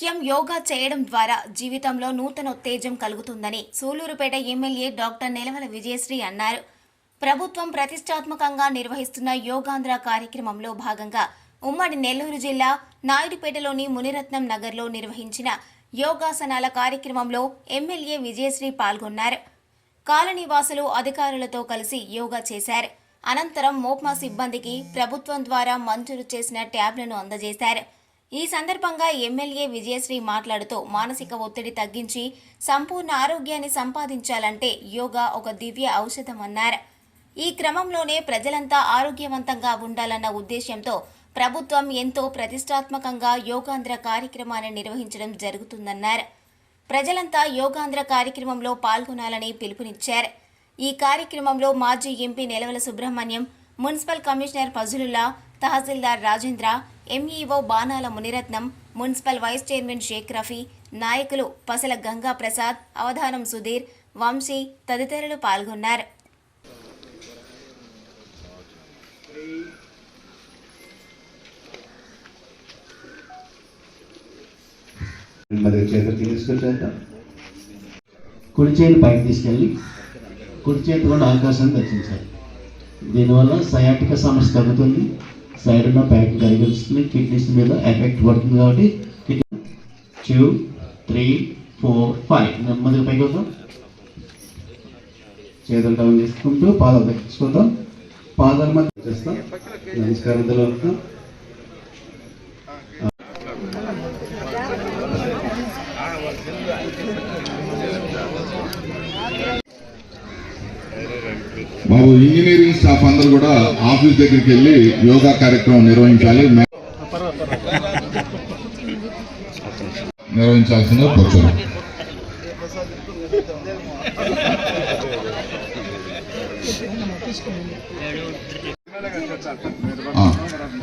నిత్యం యోగా చేయడం ద్వారా జీవితంలో నూతన ఉత్తేజం కలుగుతుందని సూలూరుపేట ఎమ్మెల్యే డాక్టర్ నెలవల విజయశ్రీ అన్నారు. ప్రభుత్వం ప్రతిష్టాత్మకంగా నిర్వహిస్తున్న యోగాంధ్ర కార్యక్రమంలో భాగంగా ఉమ్మడి నెల్లూరు జిల్లా నాయుడుపేటలోని మునిరత్నం నగర్లో నిర్వహించిన యోగాసనాల కార్యక్రమంలో ఎమ్మెల్యే విజయశ్రీ పాల్గొన్నారు. కాలనీవాసులు అధికారులతో కలిసి యోగా చేశారు. అనంతరం మోప్మా సిబ్బందికి ప్రభుత్వం ద్వారా మంజూరు చేసిన ట్యాబ్లను అందజేశారు. ఈ సందర్భంగా ఎమ్మెల్యే విజయశ్రీ మాట్లాడుతూ మానసిక ఒత్తిడి తగ్గించి సంపూర్ణ ఆరోగ్యాన్ని సంపాదించాలంటే యోగా ఒక దివ్య ఔషధం అన్నారు. ఈ క్రమంలోనే ప్రజలంతా ఆరోగ్యవంతంగా ఉండాలన్న ఉద్దేశ్యంతో ప్రభుత్వం ఎంతో ప్రతిష్టాత్మకంగా యోగాంధ్ర కార్యక్రమాన్ని నిర్వహించడం జరుగుతుందన్నారు. ప్రజలంతా యోగాంధ్ర కార్యక్రమంలో పాల్గొనాలని పిలుపునిచ్చారు. ఈ కార్యక్రమంలో మాజీ MP Nelavala Subrahmanyam municipal commissioner Fazulullah తహసీల్దార్ Rajendra MEO Banala Muniratnam municipal vice chairman Shaik Rafi నాయకులు పసల గంగా ప్రసాద్ అవధానం సుధీర్ వంశీ తదితరులు పాల్గొన్నారు. కుడి చేతి పైకి తీసుకెళ్ళి కుడి చేతి కూడా ఆకాశాన్ని దర్శించాలి దీనివల్ల సయాటిక సమస్య తగ్గుతుంది. సైడ్ ఉన్న ప్యాక్ కరిగిస్తుంది కిడ్నీస్ మీద ఎఫెక్ట్ పడుతుంది కాబట్టి టూ త్రీ ఫోర్ ఫైవ్ నెమ్మదిగా పైకి వద్దాం. చేతులు డౌన్ చేసుకుంటూ పాదాలు దక్కించుకుందాం పాదాల మధ్య చేస్తాం. నమస్కారం తెలుగుతాం బాబు ఇంజనీరింగ్ స్టాఫ్ అందరూ కూడా ఆఫీస్ దగ్గరికి వెళ్ళి యోగా కార్యక్రమం నిర్వహించాలి. నిర్వహించాల్సిన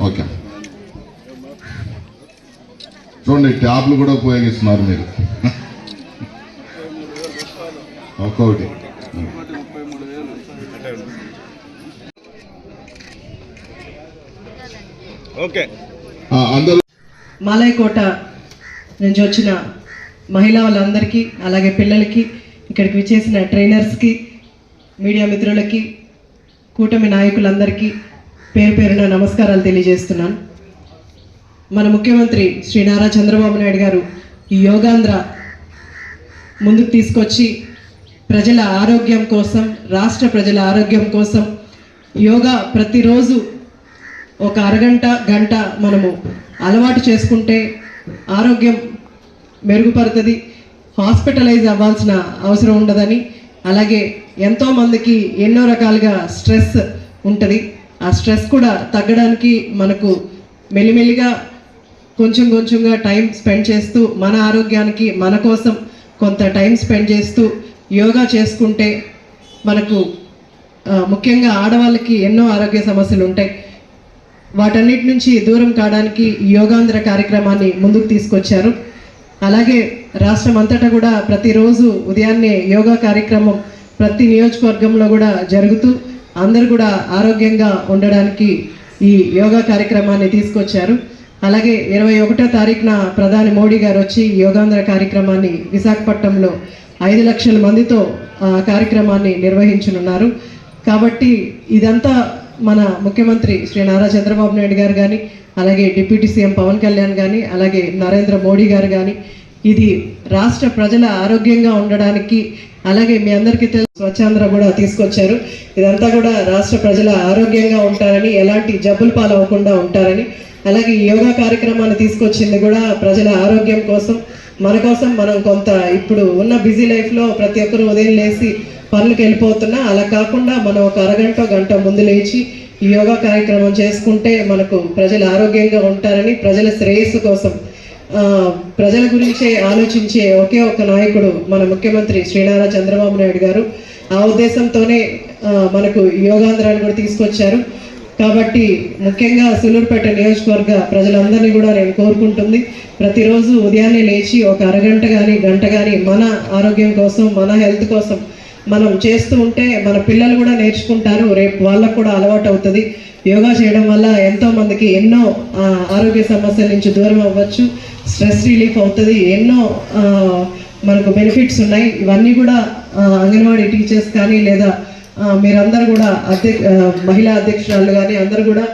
ఓకే. చూడండి ట్యాబ్లు కూడా ఉపయోగిస్తున్నారు మీరు. ఒక్కొక్కటి. అందరూ మాలయకోట నుంచి వచ్చిన మహిళా వాళ్ళందరికీ అలాగే పిల్లలకి ఇక్కడికి విచ్చేసిన ట్రైనర్స్కి మీడియా మిత్రులకి కూటమి నాయకులందరికీ పేరు పేరున నమస్కారాలు తెలియజేస్తున్నాను. మన ముఖ్యమంత్రి శ్రీ నారా చంద్రబాబు నాయుడు గారు ఈ యోగాంధ్ర ముందుకు తీసుకొచ్చి ప్రజల ఆరోగ్యం కోసం రాష్ట్ర ప్రజల ఆరోగ్యం కోసం యోగా ప్రతిరోజు ఒక అరగంట గంట మనము అలవాటు చేసుకుంటే ఆరోగ్యం మెరుగుపడుతుంది. హాస్పిటలైజ్ అవ్వాల్సిన అవసరం ఉండదని అలాగే ఎంతోమందికి ఎన్నో రకాలుగా స్ట్రెస్ ఉంటుంది. ఆ స్ట్రెస్ కూడా తగ్గడానికి మనకు మెల్లిమెల్లిగా కొంచెం కొంచెంగా టైం స్పెండ్ చేస్తూ మన ఆరోగ్యానికి మన కోసం కొంత టైం స్పెండ్ చేస్తూ యోగా చేసుకుంటే మనకు ముఖ్యంగా ఆడవాళ్ళకి ఎన్నో ఆరోగ్య సమస్యలు ఉంటాయి. వాటన్నిటి నుంచి దూరం కావడానికి యోగాంధ్ర కార్యక్రమాన్ని ముందుకు తీసుకొచ్చారు. అలాగే రాష్ట్రం అంతటా కూడా ప్రతిరోజు ఉదయాన్నే యోగా కార్యక్రమం ప్రతి నియోజకవర్గంలో కూడా జరుగుతూ అందరూ కూడా ఆరోగ్యంగా ఉండడానికి ఈ యోగా కార్యక్రమాన్ని తీసుకొచ్చారు. అలాగే ఇరవై ఒకటో తారీఖున ప్రధాని మోడీ గారు వచ్చి యోగాంధ్ర కార్యక్రమాన్ని విశాఖపట్నంలో ఐదు లక్షల మందితో కార్యక్రమాన్ని నిర్వహించనున్నారు. కాబట్టి ఇదంతా మన ముఖ్యమంత్రి శ్రీ నారా చంద్రబాబు నాయుడు గారు కానీ అలాగే డిప్యూటీ సీఎం పవన్ కళ్యాణ్ కానీ అలాగే నరేంద్ర మోడీ గారు కానీ ఇది రాష్ట్ర ప్రజల ఆరోగ్యంగా ఉండడానికి అలాగే మీ అందరికీ తెలుసు స్వచ్ఛాంధ్ర కూడా తీసుకొచ్చారు. ఇదంతా కూడా రాష్ట్ర ప్రజల ఆరోగ్యంగా ఉంటారని ఎలాంటి జబ్బులు పాలవకుండా ఉంటారని అలాగే యోగా కార్యక్రమాన్ని తీసుకొచ్చింది కూడా ప్రజల ఆరోగ్యం కోసం. మన కోసం మనం కొంత ఇప్పుడు ఉన్న బిజీ లైఫ్లో ప్రతి ఒక్కరు ఉదయం లేచి పనులకు వెళ్ళిపోతున్నా. అలా కాకుండా మనం ఒక అరగంట గంట ముందు లేచి ఈ యోగా కార్యక్రమం చేసుకుంటే మనకు ప్రజలు ఆరోగ్యంగా ఉంటారని ప్రజల శ్రేయస్సు కోసం ప్రజల గురించే ఆలోచించే ఒకే ఒక నాయకుడు మన ముఖ్యమంత్రి శ్రీనారా చంద్రబాబు నాయుడు గారు. ఆ ఉద్దేశంతోనే మనకు యోగాంధ్రాన్ని కూడా తీసుకొచ్చారు. కాబట్టి ముఖ్యంగా సులూరుపేట నియోజకవర్గ ప్రజలందరినీ కూడా నేను కోరుకుంటుంది. ప్రతిరోజు ఉదయాన్నే లేచి ఒక అరగంట కానీ గంట కానీ మన ఆరోగ్యం కోసం మన హెల్త్ కోసం మనం చేస్తూ ఉంటే మన పిల్లలు కూడా నేర్చుకుంటారు. రేపు వాళ్ళకు కూడా అలవాటు అవుతుంది. యోగా చేయడం వల్ల ఎంతో మందికి ఎన్నో ఆరోగ్య సమస్యల నుంచి దూరం అవ్వచ్చు. స్ట్రెస్ రిలీఫ్ అవుతుంది. ఎన్నో మనకు బెనిఫిట్స్ ఉన్నాయి. ఇవన్నీ కూడా అంగన్వాడీ టీచర్స్ కానీ లేదా మీరందరూ కూడా అధ్య మహిళా అధ్యక్షురాలు కానీ అందరూ కూడా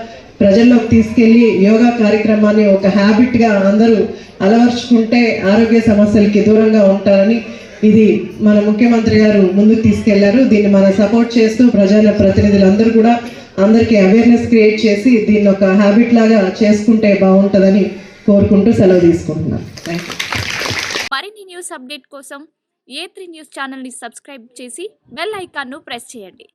ప్రజల్లోకి తీసుకెళ్ళి యోగా కార్యక్రమాన్ని ఒక హ్యాబిట్గా అందరూ అలవర్చుకుంటే ఆరోగ్య సమస్యలకి దూరంగా ఉంటారని ఇది మన ముఖ్యమంత్రి గారు ముందుకు తీసుకెళ్ళారు. దీన్ని మనం సపోర్ట్ చేస్తూ ప్రజల ప్రతినిధులందరూ కూడా అందరికీ అవేర్నెస్ క్రియేట్ చేసి దీన్ని ఒక హ్యాబిట్ లాగా చేసుకుంటే బాగుంటుందని కోరుకుంటూ సెలవు తీసుకుంటున్నాను మరిన్ని న్యూస్ అప్డేట్ కోసం ఏ త్రీ న్యూస్ ఛానల్ని సబ్స్క్రైబ్ చేసి బెల్ ఐకాన్ను ప్రెస్ చేయండి.